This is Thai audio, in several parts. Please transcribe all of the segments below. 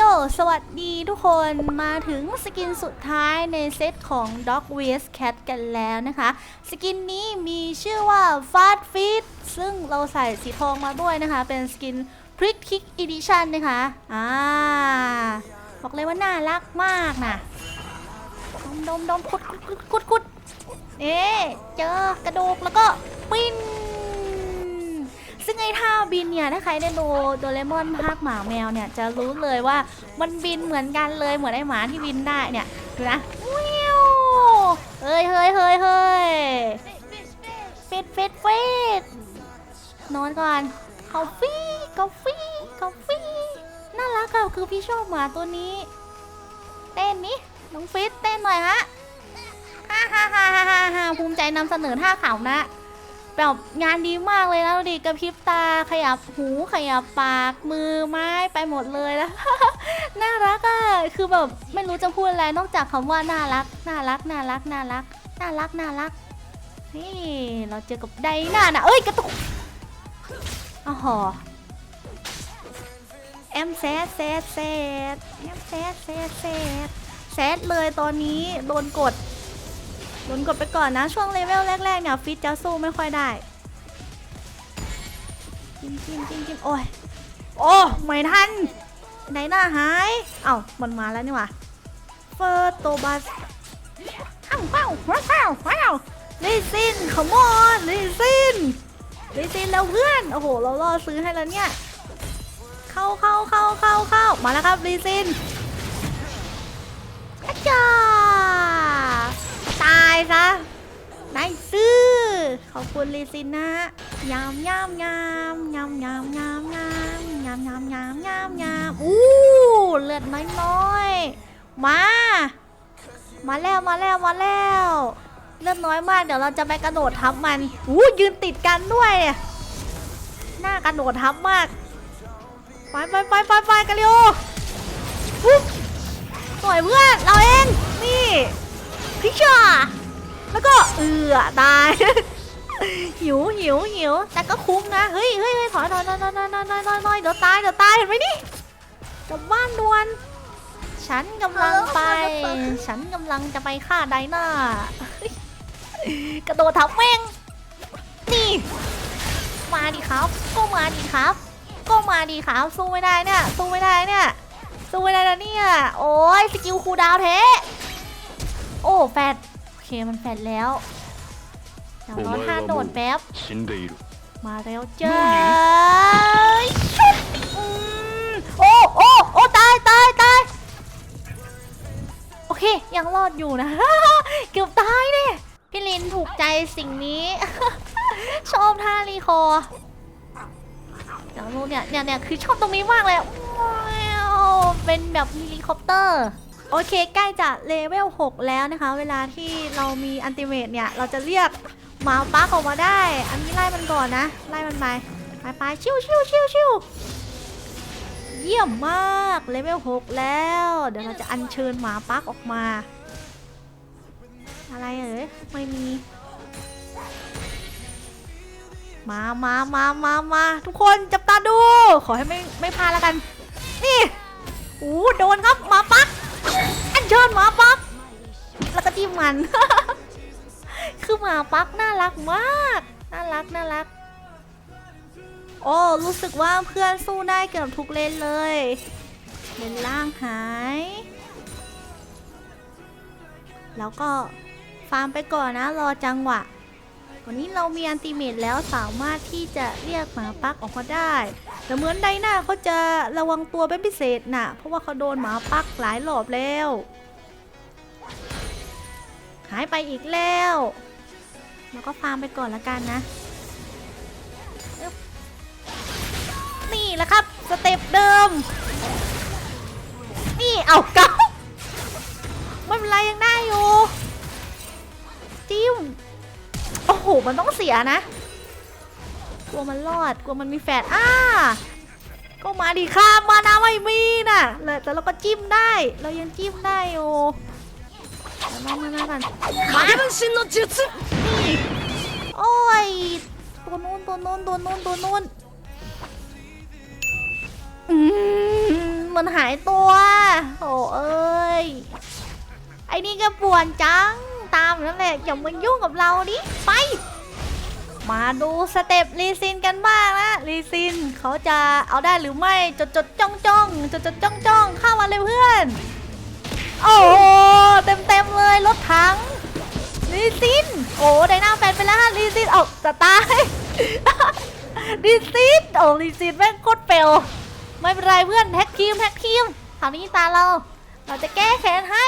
โยสวัสดีทุกคนมาถึงสกินสุดท้ายในเซตของ Dog vs Cat กันแล้วนะคะ สกินนี้มีชื่อว่า Fast Feet ซึ่งเราใส่สีทองมาด้วยนะคะ เป็นสกิน Prick Kick Edition นะคะอ่าบอกเลยว่าน่ารักมากนะดมดมดมคุดคุดคุดคุดเอ๊เจอกระดูกแล้วก็ปิ้น ซึ่งไอ้ท่าบินเนี่ยถ้าใครได้ดูโดเรมอนภาคหมาแมวเนี่ยจะรู้เลยว่ามันบินเหมือนกันเลยเหมือนไอ้หมาที่บินได้เนี่ยดูนะวิวเฮ้ยเฮ้ยเฮ้ยเฮ้ยฟิตฟิตฟิตนอนก่อนกาแฟกาแฟกาแฟน่ารักอะคือพี่ชอบหมาตัวนี้ เต้นนี้น้องฟิตเต้นหน่อยฮะฮ่าฮ่าฮ่าฮ่าฮ่าฮ่าภูมิใจนำเสนอท่าเขานะ แบบงานดีมากเลยนะดูดิกระพริบตาขยับหูขยับปากมือไม้ไปหมดเลยแล้วน่ารักอะคือแบบไม่รู้จะพูดอะไรนอกจากคำว่าน่ารักน่ารักน่ารักน่ารักน่ารักน่ารักนี่เราเจอกับไดนาน่ะเอ้ยกระตุกอ๋อหอแอมแซดแซดแซดแอมแซดแซดแซดแซดเลยตอนนี้โดนกด โดนกดไปก่อนนะ ช่วงเลเวลแรกๆเนี่ยฟิตจะสู้ไม่ค่อยได้จิ้มจิ้มจิ้มจิ้มโอ้ยโอ้ไม่ทันไหนหน้าหายเอ้ามันมาแล้วนี่ว่าเฟิร์โตบัสอ้าวว้าวว้าวว้าวว้าวลิซินขมอนลิซินลิซินแล้วเพื่อนโอ้โหเราล่อซื้อให้แล้วเนี่ยเข้าเข้าเข้าเข้าเข้ามาแล้วครับลิซินอาจาตา ซะนายซื้อ ขอบคุณลิซินนะยามยามยามยามยามยามยามยามยามยามยามยามอู้เลือดน้อยน้อยๆ มา มาแล้วมาแล้วมาแล้วเลือดน้อยมากเดี๋ยวเราจะไปกระโดดทับมันอู้ยืนติดกันด้วยหน้ากระโดดทับมากไปไปไปไปไปกันเร็วปุ๊บสวยเพื่อนเราเองนี่พิชา แล้วก็เอือตาย หิวหิวหิวแต่ก็คุ้มนะ เฮ้ยเฮ้ยเฮ้ยถอยถอยถอยถอยถอยถอยถอยถอยถอยเดี๋ยวตายเดี๋ยวตายเห็นไหมนี่กลับบ้านด่วน ฉันกำลังไป ฉันกำลังจะไปฆ่าไดนากระโดดทับแม่งนี่มาดิครับ ก็มาดิครับ ก็มาดีครับ สู้ไม่ได้เนี่ย สู้ไม่ได้เนี่ย สู้ไม่ได้นะเนี่ย โอ้ยสกิลคูดาวน์แท้โอ้แฟด เคมันแฟดแล้วอย่างน้อยห้าโดดแป๊บมาแล้วเจ้โอ้โอ้โอ้ตายตายตายโอเค ยังรอดอยู่นะ เกือบตายเนี่ยพี่ลินถูกใจสิ่งนี้ ชอบท่ารีคออย่างนู้เนี่ยเนี่ยเนี่ยคือชอบตรงนี้มากเลยเป็นแบบมีลีคอปเตอร์ โอเค ใกล้จะเลเวล 6 แล้วนะคะ เวลาที่เรามีอันติเมตเนี่ย เราจะเรียกหมาปักออกมาได้ อันนี้ไล่มันก่อนนะ ไล่มันไป ไปไปชิวชิวชิวชิวเยี่ยมมาก เลเวล 6 แล้ว เดี๋ยวเราจะอัญเชิญหมาปักออกมา อะไรเอ่ยไม่มี มามามามามาทุกคนจับตาดู ขอให้ไม่ไม่พลาดแล้วกัน นี่ อู้โดนครับหมาปัก เชิญหมาปัก แล้วก็จิ้มมัน คือหมาปักน่ารักมาก น่ารักน่ารัก โอ้ รู้สึกว่าเพื่อนสู้ได้เกือบทุกเลนเลย เลนล่างหาย แล้วก็ฟาร์มไปก่อนนะ รอจังหวะ วันนี้เรามีอันติเมตแล้วสามารถที่จะเรียกหมาปักออกมาได้ แต่เหมือนไดนาเขาจะระวังตัวเป็นพิเศษน่ะ เพราะว่าเขาโดนหมาปักหลายรอบแล้ว หายไปอีกแล้วแล้วก็ฟาร์มไปก่อนละกันนะ นี่แหละครับ สเต็ปเดิม นี่ เอาเกาไม่เป็นไรยังได้อยู่ จิ้ม โอ้โห มันต้องเสียนะ กลัวมันรอด กลัวมันมีแฟดอ้าก็มาดีค่ะมานาไม่มีน่ะแต่เราก็จิ้มได้ เรายังจิ้มได้อยู่ มามามากันมา 分身の術 นี่โอ้ย ตัวนู้นตัวนู้นตัวนู้นตัวนู้นอืม มันหายตัว โอ้เอ้ย ไอ้นี่ก็ป่วนจัง ตามนั่นแหละอย่ามายุ่งกับเราดิ ไป มาดูสเต็ปลีซินกันบ้างนะลีซินเขาจะเอาได้หรือไม่จดจดจ้องจ้องจดจดจ้องจ้องเข้ามาเลยเพื่อน โอ้โหเต็มเต็ม าจะตายลีซินโอ้ลีซินแม่งโคตรเปลวไม่เป็นไรเพื่อนแท็กทีมแท็กทีมคราวนี้ตาเรา เราจะแก้แค้นให้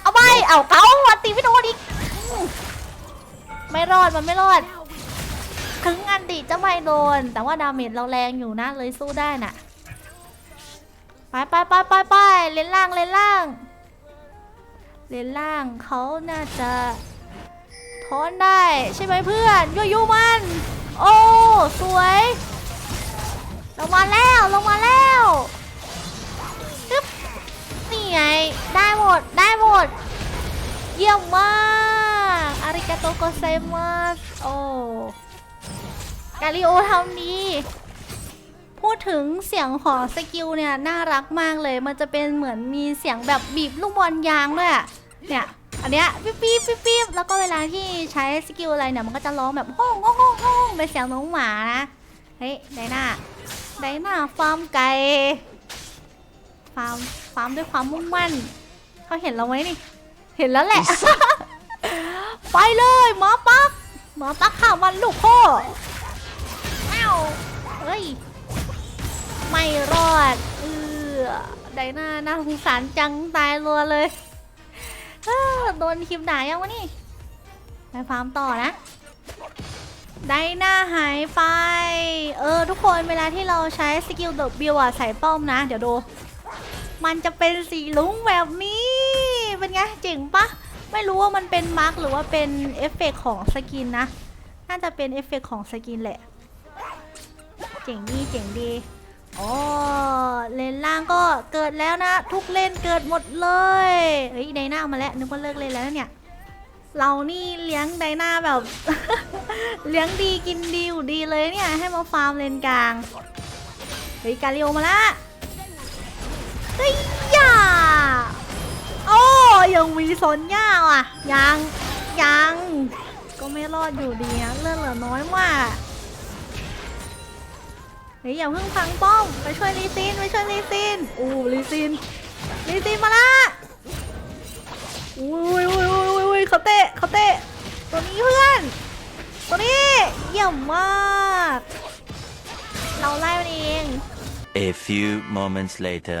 เอาไปเอาเกาวัตีไม่โดนอีกอืมไม่รอดมันไม่รอดถึงอันติจะไม่โดน แต่ว่าดาเมจเราแรงอยู่นะเลยสู้ได้น่ะไปไปไปไปไปเลนล่างเลนล่างเลนล่างเขาน่าจะ ทอนได้ ใช่ไหมเพื่อนยุยุมัน โอ้สวยลงมาแล้วลงมาแล้วอึ๊บนี่ไงได้หมดได้หมด เยี่ยมมากอาริกาโตโกเซมัสโอ้กาลิโอทำดีพูดถึงเสียงของสกิลเนี่ย น่ารักมากเลย มันจะเป็นเหมือนมีเสียงแบบบีบลูกบอลยางด้วยอะเนี่ย อันเนี้ยปิ๊บปิ๊บปิ๊บปิ๊บแล้วก็เวลาที่ใช้สกิลอะไรเนี่ยมันก็จะร้องแบบห้องห้องห้องห้องเป็นเสียงน้องหมานะเฮ้ยไดนาไดนาฟาร์มไก่ฟาร์มฟาร์มด้วยความมุ่งมั่นเขาเห็นเราไหมนี่ เห็นแล้วแหละ ไปเลยหมอปักหมอปักข่าวันลูกพ่อแมวเฮ้ยไม่รอดเออไดนาน่าสงสารจังตายรัวเลย อ้อโดนทีมด่ายังวะนี่ ไปฟาร์มต่อนะ ได้หน้าหายไปเออ ทุกคนเวลาที่เราใช้สกิลเดอะบิวอะใส่ป้อมนะ เดี๋ยวดู มันจะเป็นสีลุ้งแบบนี้ เป็นไงเจ๋งปะไม่รู้ว่ามันเป็นมาร์กหรือว่าเป็นเอฟเฟกต์ของสกินนะ น่าจะเป็นเอฟเฟกต์ของสกินแหละ เจ๋งดีเจ๋งดี โอ๋อเลนล่างก็เกิดแล้วนะ ทุกเลนเกิดหมดเลยเฮ้ยไดนามาแล้วนึกว่าเลิกเล่นแล้วเนี่ย เรานี่เลี้ยงไดนาแบบ เลี้ยงดีกินดีอยู่ดีเลยเนี่ย ให้มาฟาร์มเลนกลางเฮ้ยกาลิโอมาละเฮ้ยย่าโอ้ยังมีสนย่าว่ะยังยังก็ไม่รอดอยู่ดีนะเลือดเหลือน้อยมาก ฮ้ยอย่าเพิ่งพังป้อมไปช่วยลีซินไปช่วยลีซินอู้ลีซินลีซินมาละอุ้ยอุ้ยอุ้ยอุ้ยอุ้ยเขาเตะเขาเตะตัวนี้เพื่อนตัวนี้เยี่ยมมากเราไล่มันเอง A few moments later.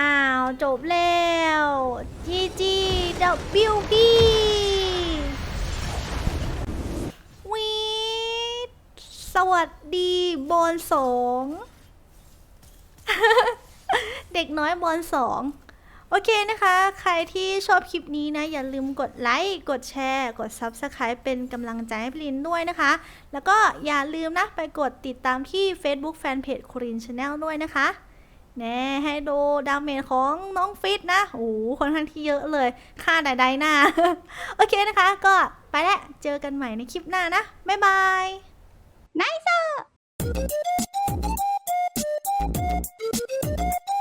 อ้าว จบแล้ว GG WP วีดสวัสดีบอลสองเด็กน้อยบอลสองโอเคนะคะ ใครที่ชอบคลิปนี้นะ อย่าลืมกดไลค์ กดแชร์ กด Subscribe เป็นกำลังใจให้พลินด้วยนะคะ แล้วก็อย่าลืมนะ ไปกดติดตามที่ Facebook Fanpage ครินชาแนลด้วยนะคะ แน่ให้ดูดาเมจของน้องฟิตนะ โอ้โหคนทั้งที่เยอะเลย ค่าใดๆหน้า โอเคนะคะ ก็ไปแล้ว เจอกันใหม่ในคลิปหน้านะ บ๊ายบายไนซ์